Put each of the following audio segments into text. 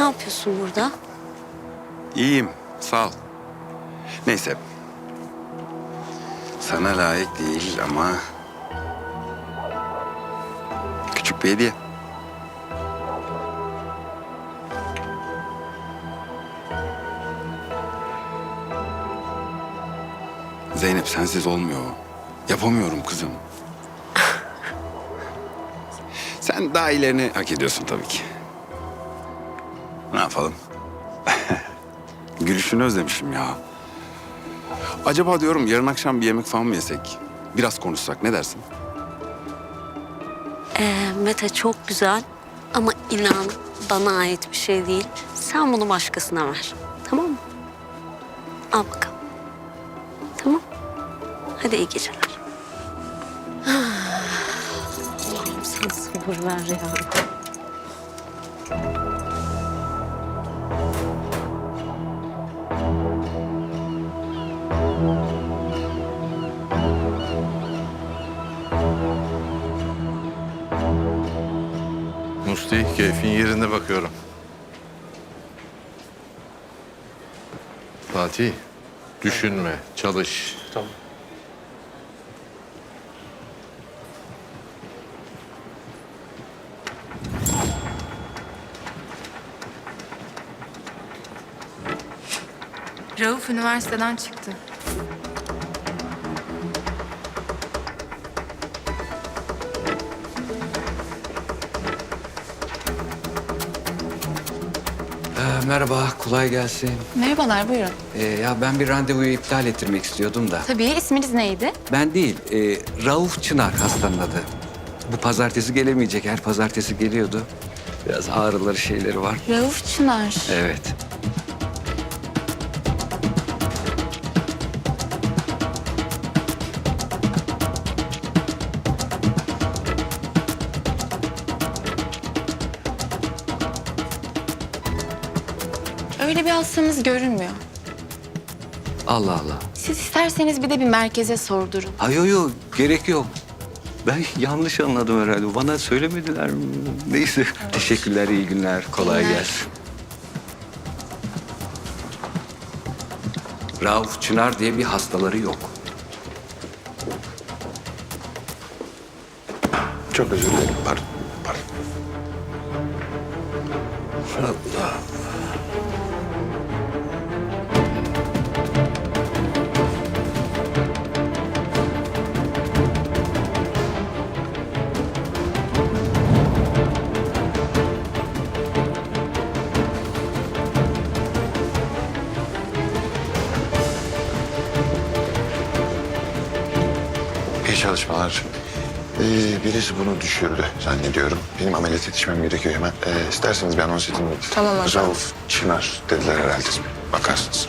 Ne yapıyorsun burada? İyiyim, sağ ol. Neyse. Sana layık değil ama... Küçük bir hediye. Zeynep sensiz olmuyor. Yapamıyorum kızım. Sen daha ilerini hak ediyorsun tabii ki. Ne yapalım? Gülüşünü özlemişim ya. Acaba diyorum yarın akşam bir yemek falan mı yesek? Biraz konuşsak ne dersin? Ee, Mete çok güzel ama inan bana ait bir şey değil. Sen bunu başkasına ver. Tamam mı? Al bakalım. Tamam. Hadi iyi geceler. Allah'ım sen sabır ver ya. Musti, keyfin yerinde bakıyorum. Fatih, düşünme, çalış. Tamam. Rauf üniversiteden çıktı. Ee, merhaba, kolay gelsin. Merhabalar, buyurun. Ee, ya ben bir randevuyu iptal ettirmek istiyordum da. Tabii, isminiz neydi? Ben değil, e, Rauf Çınar hastanın adı. Bu pazartesi gelemeyecek, her pazartesi geliyordu. Biraz ağrıları şeyleri var. Rauf Çınar. Evet. Öyle bir hastanız görünmüyor. Allah Allah. Siz isterseniz bir de bir merkeze sordurun. Ay yo yo, gerek yok. Ben yanlış anladım herhalde. Bana söylemediler mi? Neyse. Teşekkürler, iyi günler. Kolay Günler. gelsin. Rauf Çınar diye bir hastaları yok. Çok özür dilerim. Pardon. Pardon. Allah. İyi çalışmalar. Ee, birisi bunu düşürdü zannediyorum. Benim ameliyat yetişmem gerekiyor hemen. Ee, isterseniz bir anons edeyim. Tamam hocam. Rauf Çınar dediler herhalde. Bakarsınız.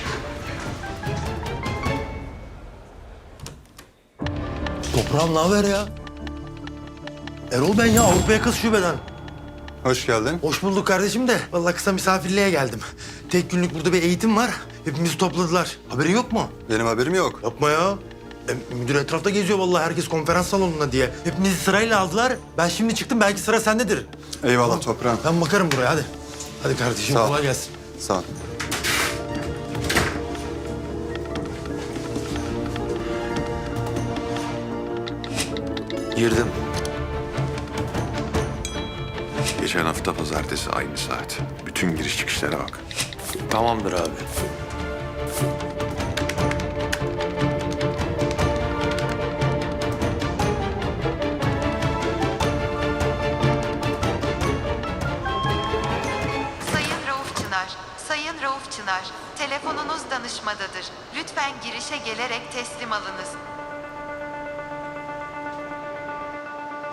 Toprağım ne haber ya? Erol ben ya Avrupa Yakası Şube'den. Hoş geldin. Hoş bulduk kardeşim de. Vallahi kısa misafirliğe geldim. Tek günlük burada bir eğitim var. Hepimizi topladılar. Haberin yok mu? Benim haberim yok. Yapma ya. E, müdür etrafta geziyor vallahi herkes konferans salonunda diye. Hepimizi sırayla aldılar. Ben şimdi çıktım belki sıra sendedir. Eyvallah toprağım. Ben bakarım buraya hadi. Hadi kardeşim Sağ ol. kolay gelsin. Sağ ol. Girdim. Geçen hafta pazartesi aynı saat. Bütün giriş çıkışlara bak. Tamamdır abi. Telefonunuz danışmadadır. Lütfen girişe gelerek teslim alınız.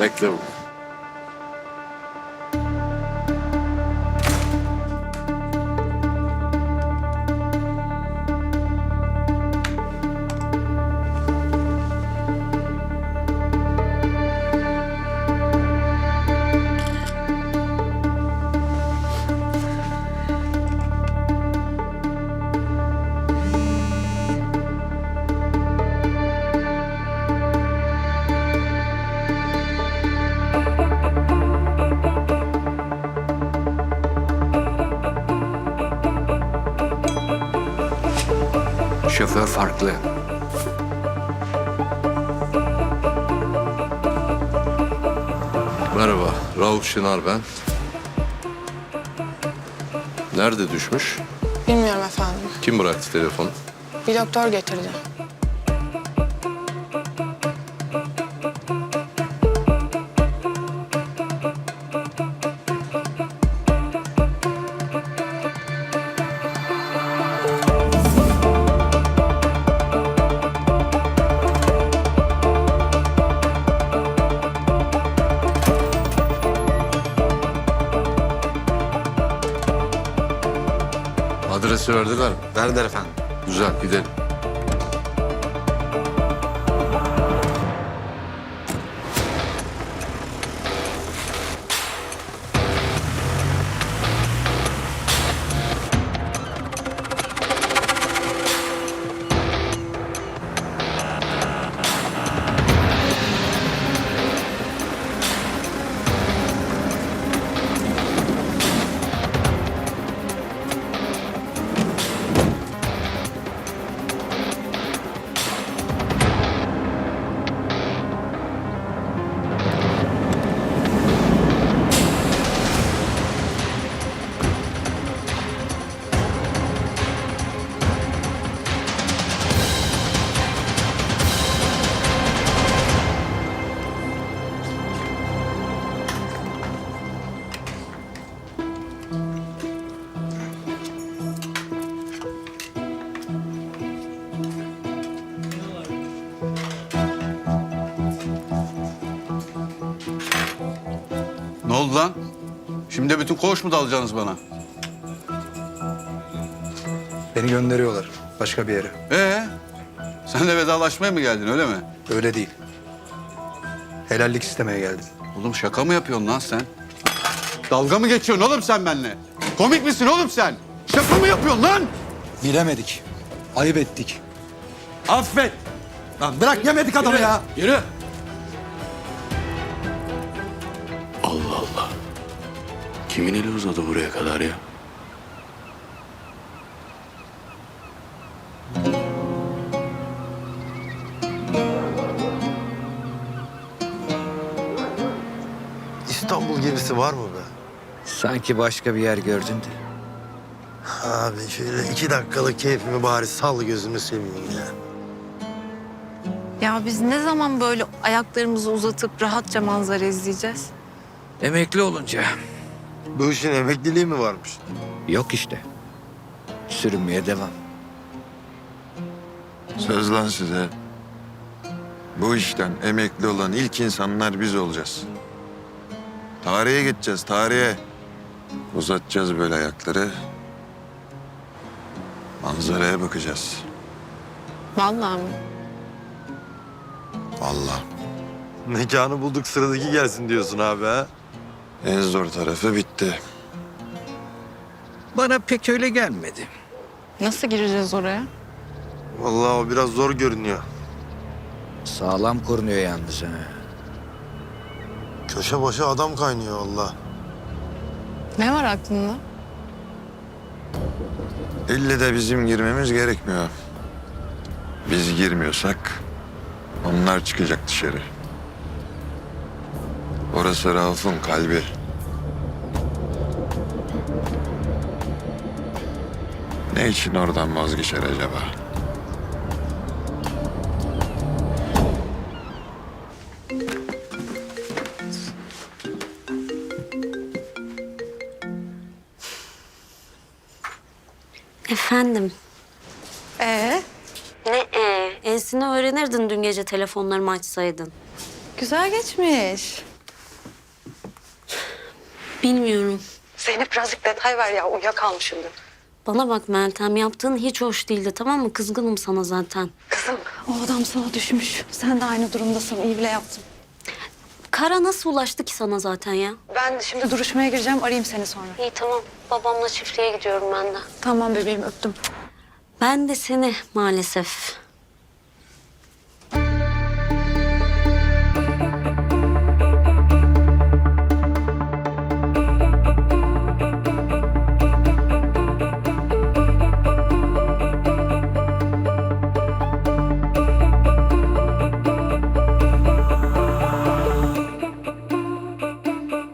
Bekle. Şoför farklı. Merhaba, Rauf Çınar ben. Nerede düşmüş? Bilmiyorum efendim. Kim bıraktı telefonu? Bir doktor getirdi. Adresi verdiler? Verdiler efendim. Güzel, gidelim. Şimdi bütün koğuş mu dalacaksınız bana? Beni gönderiyorlar başka bir yere. Ee, sen de vedalaşmaya mı geldin öyle mi? Öyle değil. Helallik istemeye geldim. Oğlum şaka mı yapıyorsun lan sen? Dalga mı geçiyorsun oğlum sen benimle? Komik misin oğlum sen? Şaka mı yapıyorsun lan? Bilemedik. Ayıp ettik. Affet. Lan bırak yemedik adamı ya. Yürü. Kimin eli uzadı buraya kadar ya? İstanbul gemisi var mı be? Sanki başka bir yer gördün de. Abi şöyle iki dakikalık keyfimi bari sal gözünü seveyim ya. Ya biz ne zaman böyle ayaklarımızı uzatıp rahatça manzara izleyeceğiz? Emekli olunca Bu işin emekliliği mi varmış? yok işte. Sürünmeye devam. Söz lan size. Bu işten emekli olan ilk insanlar biz olacağız. Tarihe geçeceğiz, tarihe. Uzatacağız böyle ayakları. Manzaraya bakacağız. Vallahi mi? Vallahi. Mekanı bulduk sıradaki gelsin diyorsun abi ha? En zor tarafı bitti. Bana pek öyle gelmedi. Nasıl gireceğiz oraya? Vallahi o biraz zor görünüyor. Sağlam korunuyor yalnız ha. Köşe başı adam kaynıyor vallahi. Ne var aklında? İlle de bizim girmemiz gerekmiyor. Biz girmiyorsak onlar çıkacak dışarı. Orası Rauf'un kalbi. Ne için oradan vazgeçer acaba? Efendim? Ee, Ne ee? Ensini öğrenirdin dün gece telefonlarımı açsaydın. güzel geçmiş. Bilmiyorum. Zeynep birazcık detay ver ya uyuyakalmışımdır. Bana bak Meltem yaptığın hiç hoş değildi tamam mı? Kızgınım sana zaten. Kızım o adam sana düşmüş. Sen de aynı durumdasın iyi bile yaptın. Kara nasıl ulaştı ki sana zaten ya? Ben şimdi duruşmaya gireceğim arayayım seni sonra. İyi tamam. Babamla çiftliğe gidiyorum ben de. Tamam bebeğim öptüm. Ben de seni maalesef.